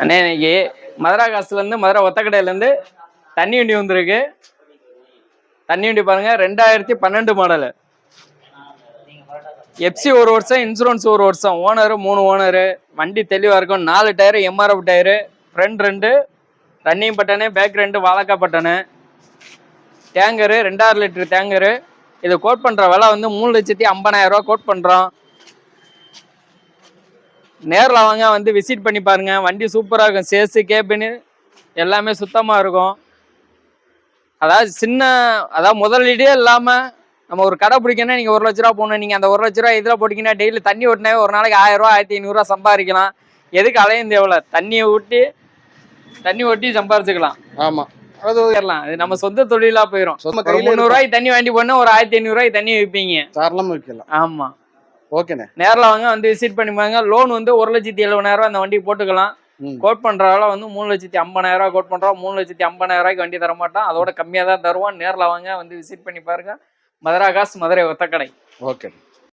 அண்ணே இன்னைக்கு மதுரா காசுலேருந்து மதுரை ஒத்தக்கடையிலேருந்து தண்ணி வண்டி வந்திருக்கு. தண்ணி வண்டி பாருங்க ரெண்டாயிரத்தி பன்னெண்டு மாடலு எஃப்சி ஒரு வருஷம் இன்சூரன்ஸ் ஒரு வருஷம். ஓனரு மூணு ஓனரு வண்டி தெளிவாக இருக்கும். நாலு டயரு எம்ஆர்எஃப் டயரு ஃப்ரண்ட் ரெண்டு ரன்னிங் பட்டனு பேக் ரெண்டு வாழக்காய் பட்டனு டேங்கரு ரெண்டாயிரம் லிட்டர் டேங்கரு இது கோட் பண்ணுற விலை வந்து மூணு லட்சத்தி ஐம்பதாயிரம் ரூபா கோட் பண்ணுறோம் நேரில் வாங்க வந்து விசிட் பண்ணி பாருங்க. வண்டி சூப்பராக இருக்கும். சேஸு கேபின்னு எல்லாமே சுத்தமாக இருக்கும். அதாவது சின்ன அதாவது முதலீடே இல்லாமல் நம்ம ஒரு கடை பிடிக்கணும்னா நீங்கள் ஒரு லட்ச ரூபா போகணும் நீங்கள் அந்த ஒரு லட்ச ரூபா இதில் போட்டிங்கன்னா டெய்லி தண்ணி ஓட்டினா ஒரு நாளைக்கு ஆயிரம் ரூபா ஆயிரத்தி ஐநூறுரூவா சம்பாதிக்கலாம். எதுக்கு அலையும் தேவையில்ல. தண்ணியை ஊட்டி தண்ணி ஓட்டி சம்பாரிச்சுக்கலாம் ஆமா. அது நம்ம சொந்த தொழிலா போயிடும் ஒரு கையில முந்நூறுவாய்க்கு தண்ணி வாங்கி போனா ஒரு ஆயிரத்தி ஐநூறுவாய்க்கு தண்ணி விற்பீங்க தாராளமா விற்கலாம் ஆமா. ஓகேண்ணே. நேரில் வாங்க வந்து விசிட் பண்ணி பாருங்க. லோன் வந்து ஒரு லட்சத்தி எழுபதாயிரம் அந்த வண்டிக்கு போட்டுக்கலாம். கோட் பண்றதால வந்து மூணு லட்சத்தி ஐம்பதாயிரம் கோட் பண்றோம் மூணு லட்சத்தி ஐம்பதாயிரம் ரூபாய்க்கு வண்டி தர மாட்டோம் அதோட கம்மியாக தான் தருவோம் நேரில் வாங்க வந்து விசிட் பண்ணி பாருங்க. மதுரா காசு மதுரை ஒத்தக்கடை ஓகே